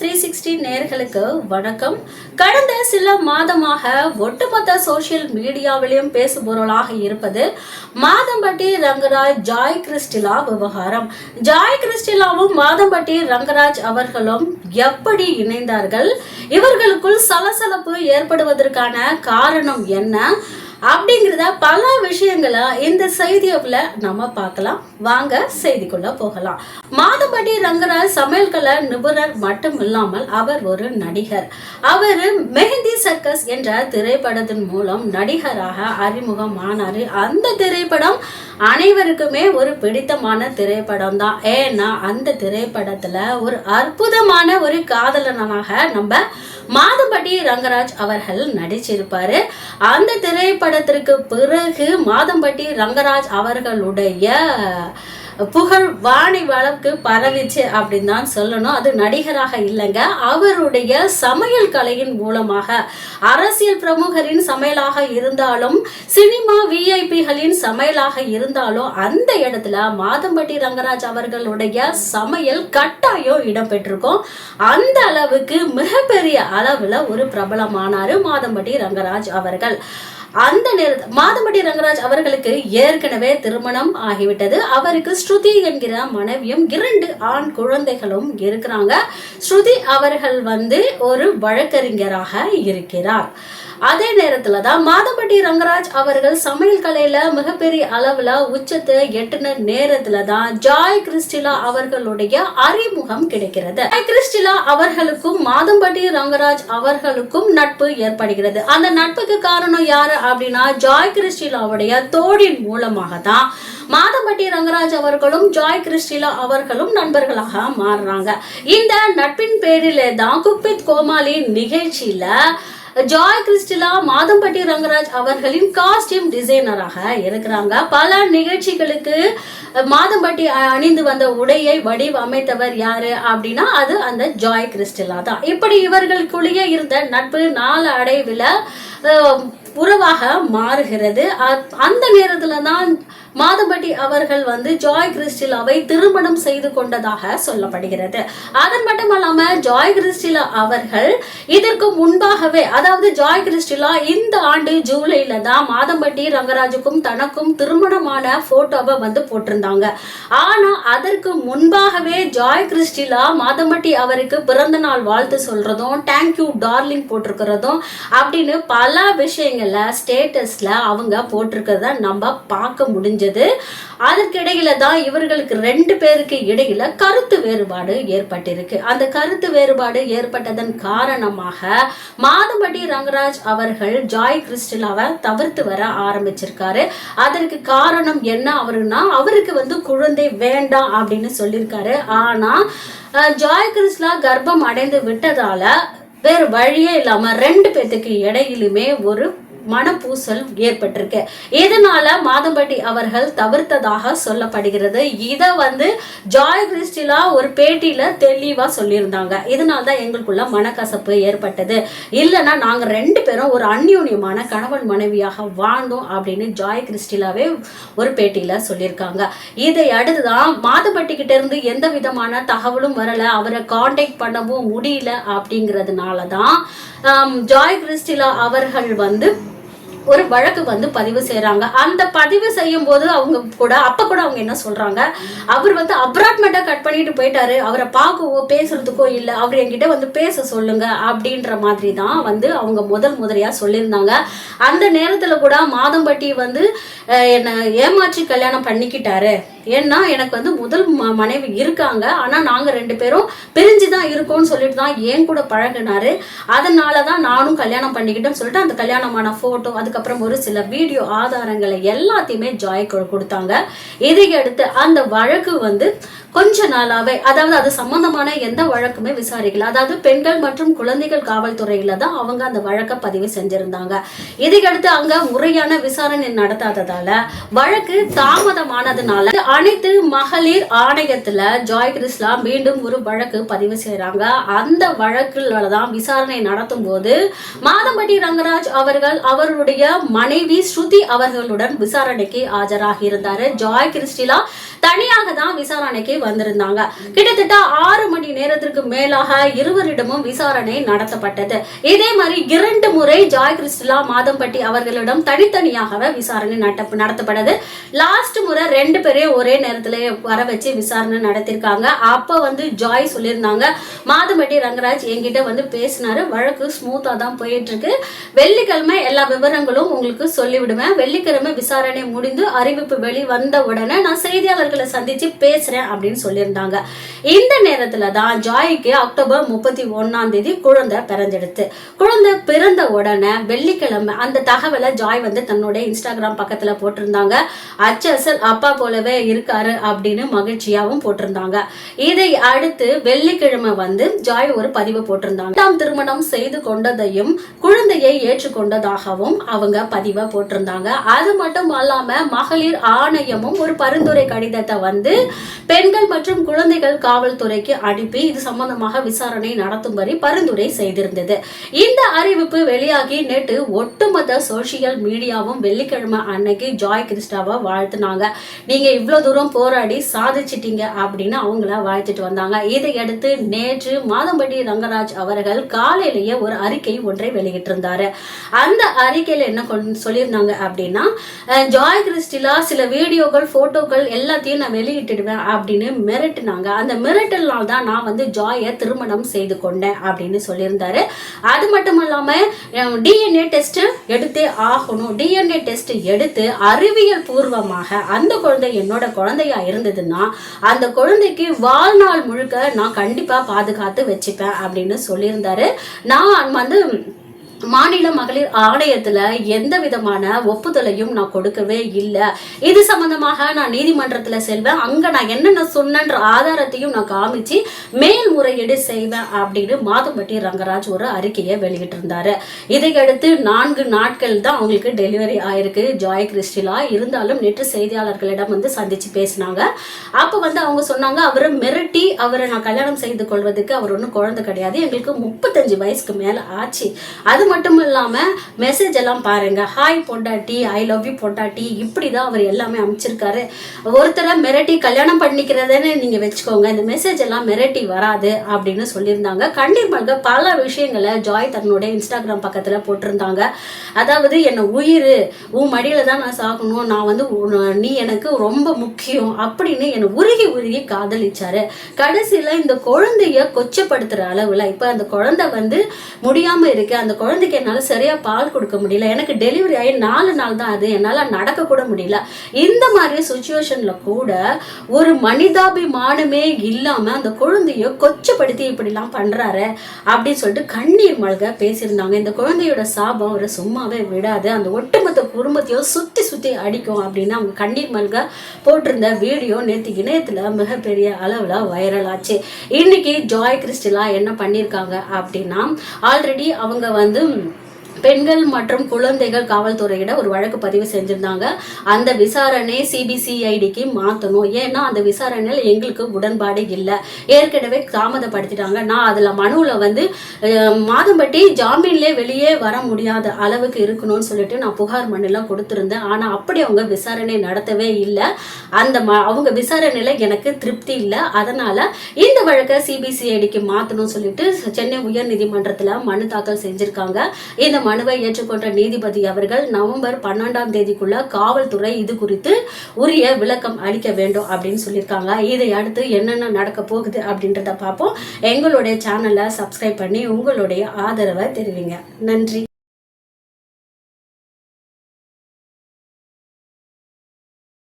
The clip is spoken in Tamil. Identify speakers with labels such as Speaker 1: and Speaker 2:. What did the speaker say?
Speaker 1: த்ரீ சிக்ஸ்டி நேர்களுக்கு வணக்கம். கடந்த சில மாதமாக ஒட்டுமொத்த சோசியல் மீடியாவிலும் பேசுபொருளாக இருப்பது மாதம்பட்டி ரங்கராஜ் ஜாய் கிறிஸ்டிலா விவகாரம். ஜாய் கிறிஸ்டிலாவும் மாதம்பட்டி ரங்கராஜ் அவர்களும் எப்படி இணைந்தார்கள்? இவர்களுக்குள் சலசலப்பு ஏற்படுவதற்கான காரணம் என்ன? அப்படிங்கிறத பல விஷயங்களை இந்த செய்தியில நம்ம பார்க்கலாம். வாங்க செய்திக்குள்ள போகலாம். மாதம்பட்டி ரங்கராஜ் சமையல்கலை நிபுணர் மட்டும் இல்லாமல் அவர் ஒரு நடிகர். அவர் மெஹந்தி சர்க்கஸ் என்ற திரைப்படத்தின் மூலம் நடிகராக அறிமுகமானார். அந்த திரைப்படம் அனைவருக்குமே ஒரு பிடித்தமான திரைப்படம் தான் ஏன்னா அந்த திரைப்படத்துல ஒரு அற்புதமான ஒரு காதலனாக நம்ம மாதம்பட்டி ரங்கராஜ் அவர்கள் நடிச்சிருப்பாரு. அந்த திரைப்படத்திற்கு பிறகு மாதம்பட்டி ரங்கராஜ் அவர்களுடைய புகழ் வாணி வழக்கு பரவிச்சு அப்படின்னு தான் சொல்லணும். அது நடிகராக இல்லைங்க. அவருடைய சமையல் கலையின் மூலமாக அரசியல் பிரமுகரின் சமையலாக இருந்தாலும் சினிமா விஐபிகளின் சமையலாக இருந்தாலும் அந்த இடத்துல மாதம்பட்டி ரங்கராஜ் அவர்களுடைய சமையல் கட்டாயம் இடம்பெற்றிருக்கும். அந்த அளவுக்கு மிகப்பெரிய அளவில் ஒரு பிரபலமானார் மாதம்பட்டி ரங்கராஜ் அவர்கள். அந்த நேரத்தில் மாதமடி ரங்கராஜ் அவர்களுக்கு ஏற்கனவே திருமணம் ஆகிவிட்டது. அவருக்கு ஸ்ருதி என்கிற மனைவியும் இரண்டு ஆண் குழந்தைகளும் இருக்கிறாங்க. ஸ்ருதி அவர்கள் வந்து ஒரு வழக்கறிஞராக இருக்கிறார். அதே நேரத்துல தான் மாதம்பட்டி ரங்கராஜ் அவர்கள் சமையல் கலையில மிகப்பெரிய அளவுல உச்சத்தை எட்டுன நேரத்துல தான் ஜாய் கிறிஸ்டிலா அவர்களுடைய அறிமுகம் கிடைக்கிறது. ஜாய் கிறிஸ்டிலா அவர்களுக்கும் மாதம்பட்டி ரங்கராஜ் அவர்களுக்கும் நட்பு ஏற்படுகிறது. அந்த நட்புக்கு காரணம் யாரு அப்படின்னா ஜாய் கிறிஸ்டிலாவுடைய தோழின் மூலமாக தான் மாதம்பட்டி ரங்கராஜ் அவர்களும் ஜாய் கிறிஸ்டிலா அவர்களும் நண்பர்களாக மாறுறாங்க. இந்த நட்பின் பேரிலே தான் குக்வித் கோமாளி நிகழ்ச்சியில ஜாய் கிறிஸ்டிலா மாதம்பட்டி ரங்கராஜ் அவர்களின் காஸ்டியூம் டிசைனராக இருக்கிறாங்க. பல நிகழ்ச்சிகளுக்கு மாதம்பட்டி அணிந்து வந்த உடையை வடிவமைத்தவர் யாரு அப்படின்னா அது அந்த ஜாய் கிறிஸ்டிலா தான். இப்படி இவர்களுக்குள்ளேயே இருந்த நட்பு நாள் அடைவில் உறவாக மாறுகிறது. அந்த நேரத்தில் தான் மாதம்பட்டி அவர்கள் வந்து ஜாய் கிறிஸ்டிலாவை திருமணம் செய்து கொண்டதாக சொல்லப்படுகிறது. அதன் மட்டும் இல்லாம ஜாய் கிறிஸ்டிலா அவர்கள் இதற்கு முன்பாகவே அதாவது ஜாய் கிறிஸ்டிலா இந்த ஆண்டு ஜூலைல தான் மாதம்பட்டி ரங்கராஜுக்கும் தனக்கும் திருமணமான போட்டோவை வந்து போட்டிருந்தாங்க. ஆனா அதற்கு முன்பாகவே ஜாய் கிறிஸ்டிலா மாதம்பட்டி அவருக்கு பிறந்த நாள் வாழ்த்து சொல்றதும் தேங்க்யூ டார்லிங் போட்டிருக்கிறதும் அப்படின்னு பல விஷயங்கள்ல ஸ்டேட்டஸ்ல அவங்க போட்டிருக்கிறத நம்ம பார்க்க முடிஞ்சு முடிஞ்சது அதற்கிடையில தான் இவர்களுக்கு ரெண்டு பேருக்கு இடையில கருத்து வேறுபாடு ஏற்பட்டிருக்கு. அந்த கருத்து வேறுபாடு ஏற்பட்டதன் காரணமாக மாதம்பட்டி ரங்கராஜ் அவர்கள் ஜாய் கிறிஸ்டிலாவை தவிர்த்து வர ஆரம்பிச்சிருக்காரு. அதற்கு காரணம் என்ன அவருன்னா அவருக்கு வந்து குழந்தை வேண்டாம் அப்படின்னு சொல்லியிருக்காரு ஆனா ஜாய் கிறிஸ்டிலா கர்ப்பம் அடைந்து விட்டதால வேறு வழியே இல்லாம ரெண்டு பேத்துக்கு இடையிலுமே ஒரு மனப்பூசல் ஏற்பட்டிருக்கு. இதனால மாதம்பட்டி அவர்கள் தவிர்த்ததாக சொல்லப்படுகிறது? இதை வந்து ஜாய் கிறிஸ்டிலா ஒரு பேட்டியில தெளிவா சொல்லியிருந்தாங்க. இதனால தான் எங்களுக்குள்ள மனக்கசப்பு ஏற்பட்டது. இல்லைன்னா நாங்க ரெண்டு பேரும் ஒரு அந்யோன்யமான கணவன் மனைவியாக வாழ்ந்தோம் அப்படின்னு ஜாய் கிறிஸ்டிலாவே ஒரு பேட்டியில சொல்லியிருக்காங்க. இதை அடுத்துதான் மாதம்பட்டி கிட்ட இருந்து எந்த விதமான தகவலும் வரல. அவரை கான்டாக்ட் பண்ணவும் முடியல அப்படிங்கிறதுனால தான் ஜாய் கிறிஸ்டிலா அவர்கள் வந்து ஒரு வழக்கு வந்து பதிவு செய்கிறாங்க அந்த பதிவு செய்யும் போது அவங்க கூட அப்ப கூட அவங்க என்ன சொல்றாங்க? அவர் வந்து அப்ராட்மெண்ட்டை கட் பண்ணிட்டு போயிட்டாரு. அவரை பார்க்கவோ பேசுறதுக்கோ இல்லை. அவர் என்கிட்ட வந்து பேச சொல்லுங்க அப்படின்ற மாதிரி தான் வந்து அவங்க முதல் முதலையா சொல்லியிருந்தாங்க. அந்த நேரத்துல கூட மாதம்பட்டி வந்து என்னை ஏமாற்றி கல்யாணம் பண்ணிக்கிட்டாரு. ஏன்னா எனக்கு வந்து முதல் மனைவி இருக்காங்க. ஆனால் நாங்கள் ரெண்டு பேரும் பிரிஞ்சு தான் இருக்கோம்னு சொல்லிட்டு தான் என் கூட பழகினாரு. அதனால தான் நானும் கல்யாணம் பண்ணிக்கிட்டேன்னு சொல்லிட்டு அந்த கல்யாணமான ஃபோட்டோ அதுக்கப்புறம் ஒரு சில வீடியோ ஆதாரங்களை எல்லாத்தையுமே ஜாய் கொடுத்தாங்க. இதை அடுத்து அந்த வழக்கு வந்து கொஞ்ச நாளாவே அதாவது அது சம்பந்தமான எந்த வழக்குமே விசாரிக்கல. அதாவது பெண்கள் மற்றும் குழந்தைகள் காவல்துறையில தான் அவங்க அந்த வழக்கை பதிவு செஞ்சிருந்தாங்க. இதையடுத்து அங்க முறையான விசாரணை நடத்தாததால வழக்கு தாமதமானதுனால அனைத்து மகளிர் ஆணையத்துல ஜாய் கிறிஸ்லா மீண்டும் ஒரு வழக்கு பதிவு செய்யறாங்க அந்த வழக்குல தான் விசாரணை நடத்தும் போது மாதம்பட்டி ரங்கராஜ் அவர்கள் அவருடைய மனைவி ஸ்ருதி அவர்களுடன் விசாரணைக்கு ஆஜராகி இருந்தாரு. ஜாய் கிறிஸ்டிலா தனியாக தான் விசாரணைக்கு வந்திருந்தாங்க. கிட்டத்தட்ட ஆறு மணி நேரத்திற்கு மேலாக இருவரிடமும் விசாரணை நடத்தப்பட்டது. இதே மாதிரி இரண்டு முறை ஜாய் கிறிஸ்டலா மாதம்பட்டி அவர்களிடம் தனித்தனியாகவே விசாரணை நடத்தப்பட்டது. லாஸ்ட் முறை ரெண்டு பேரையும் ஒரே நேரத்துல வர வச்சு விசாரணை நடத்திருக்காங்க. அப்ப வந்து ஜாய் சொல்லியிருந்தாங்க மாதம்பட்டி ரங்கராஜ் என்கிட்ட வந்து பேசினாரு. வழக்கு ஸ்மூத்தா தான் போயிட்டு இருக்கு வெள்ளிக்கிழமை எல்லா விவரங்களும் உங்களுக்கு சொல்லிவிடுவேன். வெள்ளிக்கிழமை விசாரணை முடிந்து அறிவிப்பு வெளி வந்த உடனே நான் செய்தியாளர்களை சந்திச்சு பேசுறேன் அப்படின்னு அப்படின்னு சொல்லியிருந்தாங்க. இந்த நேரத்துல தான் ஜாய்க்கு அக்டோபர் முப்பத்தி ஒன்னாம் தேதி குழந்தை பிறந்தெடுத்து. குழந்தை பிறந்த உடனே வெள்ளிக்கிழமை அந்த தகவலை ஜாய் வந்து தன்னோட இன்ஸ்டாகிராம் பக்கத்துல போட்டிருந்தாங்க. அச்சசல் அப்பா போலவே இருக்காரு அப்படின்னு மகிழ்ச்சியாவும் போட்டிருந்தாங்க. இதை அடுத்து வெள்ளிக்கிழமை வந்து ஜாய் ஒரு பதிவு போட்டிருந்தாங்க. தாம் திருமணம் செய்து கொண்டதையும் குழந்தையை ஏற்றுக்கொண்டதாகவும் அவங்க பதிவை போட்டிருந்தாங்க. அது மட்டும் அல்லாம மகளிர் ஆணையமும் ஒரு பரிந்துரை கடிதத்தை வந்து பெண்கள் மற்றும் குழந்தைகள் காவல்துறைக்கு அனுப்பி இது சம்பந்தமாக விசாரணை நடத்தும்படி பரிந்துரை செய்திருந்தது. இந்த அறிவிப்பு வெளியாகி நேற்று ஒட்டுமொத்த சோசியல் மீடியாவும் வெள்ளிக்கிழமை அன்னைக்கு ஜாய் கிறிஸ்டாவை வாழ்த்துனாங்க. நீங்க இவ்வளவு தூரம் போராடி சாதிச்சிட்டீங்க அப்படின்னு அவங்கள வாழ்த்துட்டு வந்தாங்க. இதையடுத்து நேற்று மாதம்பட்டி ரங்கராஜ் அவர்கள் காலையிலேயே ஒரு அறிக்கை ஒன்றை வெளியிட்டிருந்தாரு. அந்த அறிக்கையில என்ன சொல்லியிருந்தாங்க அப்படின்னா ஜாய் கிறிஸ்டிலா சில வீடியோக்கள் போட்டோக்கள் எல்லாத்தையும் நான் வெளியிட்டுடுவேன் அப்படின்னு மிரட்டினாங்க. அந்த மிரட்டல்னால தான் நான் வந்து ஜாயை திருமணம் செய்து கொண்டேன் அப்படின்னு சொல்லியிருந்தாரு. அது மட்டும் இல்லாமல் டிஎன்ஏ டெஸ்ட் எடுத்தே ஆகணும். டிஎன்ஏ டெஸ்ட் எடுத்து அறிவியல் பூர்வமாக அந்த குழந்தை என்னோட குழந்தையா இருந்ததுன்னா அந்த குழந்தைக்கு வாழ்நாள் முழுக்க நான் கண்டிப்பாக பாதுகாத்து வச்சுப்பேன் அப்படின்னு சொல்லியிருந்தாரு. நான் வந்து மாநில மகளிர் ஆணையத்துல எந்த விதமான ஒப்புதலையும் நான் கொடுக்கவே இல்லை. இது சம்பந்தமாக நான் நீதிமன்றத்துல செல்வேன். அங்க நான் என்னென்ன சொன்னன்ற ஆதாரத்தையும் நான் காமிச்சு மேல்முறையீடு செய்வேன் அப்படின்னு மாதம்பட்டி ரங்கராஜ் ஒரு அறிக்கையை வெளியிட்டிருந்தாரு. இதையடுத்து நான்கு நாட்கள் தான் அவங்களுக்கு டெலிவரி ஆயிருக்கு. ஜாய் கிறிஸ்டிலா இருந்தாலும் நேற்று செய்தியாளர்களிடம் வந்து சந்திச்சு பேசினாங்க. அப்ப வந்து அவங்க சொன்னாங்க அவரை மிரட்டி அவரை நான் கல்யாணம் செய்து கொள்வதற்கு அவர் ஒன்றும் குழந்தை கிடையாது. எங்களுக்கு முப்பத்தஞ்சு வயசுக்கு மேல ஆச்சு. அது மட்டும் இல்லாமல் மெசேஜ் எல்லாம் பாருங்க. ஹாய் பொண்டாட்டி ஐ லவ் யூ பொண்டாட்டி இப்படிதான் அவர் எல்லாமே அமைச்சிருக்காரு. ஒருத்தரை மிரட்டி கல்யாணம் பண்ணிக்கிறதுன்னு நீங்கள் வச்சுக்கோங்க. இந்த மெசேஜ் எல்லாம் மிரட்டி வராது அப்படின்னு சொல்லியிருந்தாங்க. கண்டிப்பாக பல விஷயங்களை ஜாய் தன்னுடைய இன்ஸ்டாகிராம் பக்கத்தில் போட்டிருந்தாங்க. அதாவது என்னை உயிர் உன் மடியில் தான் நான் சாகணும். நான் வந்து நீ எனக்கு ரொம்ப முக்கியம் அப்படின்னு என்னை உருகி உருகி காதலிச்சாரு. கடைசியில் இந்த குழந்தைய கொச்சப்படுத்துகிற அளவில் இப்போ அந்த குழந்தை வந்து முடியாமல் இருக்கு. அந்த குழந்தை குழந்தைக்கு என்னால சரியாக பால் கொடுக்க முடியல. எனக்கு டெலிவரி ஆகி நாலு நாள் தான் அது. என்னால் நடக்க கூட முடியல. இந்த மாதிரி சுச்சுவேஷனில் கூட ஒரு மனிதாபிமானமே இல்லாமல் அந்த குழந்தைய கொச்சப்படுத்தி இப்படிலாம் பண்ணுறாரு அப்படின்னு சொல்லிட்டு கண்ணீர் மல்க பேசியிருந்தாங்க. இந்த குழந்தையோட சாபம் அவரை சும்மாவே விடாது. அந்த ஒட்டுமொத்த குடும்பத்தையும் சுற்றி சுற்றி அடிக்கும் அப்படின்னு அவங்க கண்ணீர் மல்க போட்டிருந்த வீடியோ நேற்று இணையத்தில் மிகப்பெரிய அளவில் வைரல் ஆச்சு. இன்னைக்கு ஜாய் கிறிஸ்டிலா என்ன பண்ணியிருக்காங்க அப்படின்னா ஆல்ரெடி அவங்க வந்து aluno. பெண்கள் மற்றும் குழந்தைகள் காவல்துறையிட ஒரு வழக்கு பதிவு செஞ்சிருந்தாங்க. அந்த விசாரணை சிபிசிஐடிக்கு மாற்றணும் ஏன்னா அந்த விசாரணையில் எங்களுக்கு உடன்பாடு இல்லை. ஏற்கனவே தாமதப்படுத்திட்டாங்க. நான் அதில் மனுவில் வந்து மாதம்பட்டி ஜாமீன்லேயே வெளியே வர முடியாத அளவுக்கு இருக்கணும்னு சொல்லிட்டு நான் புகார் மனுலாம் கொடுத்துருந்தேன். ஆனால் அப்படி அவங்க விசாரணை நடத்தவே இல்லை. அந்த ம அவங்க விசாரணையில் எனக்கு திருப்தி இல்லை. அதனால் இந்த வழக்கை சிபிசிஐடிக்கு மாற்றணும்னு சொல்லிட்டு சென்னை உயர்நீதிமன்றத்தில் மனு தாக்கல் செஞ்சுருக்காங்க. இந்த மனுவை ஏற்றுக்கொண்ட நீதிபதி அவர்கள் நவம்பர் பன்னெண்டாம் தேதிக்குள்ள காவல்துறை இது குறித்து உரிய விளக்கம் அளிக்க வேண்டும் அப்படின்னு சொல்லியிருக்காங்க. இதை அடுத்து என்னென்ன நடக்க போகுது அப்படின்றத பார்ப்போம். எங்களுடைய சேனலை சப்ஸ்கிரைப் பண்ணி உங்களுடைய ஆதரவை தெரிவிங்க. நன்றி.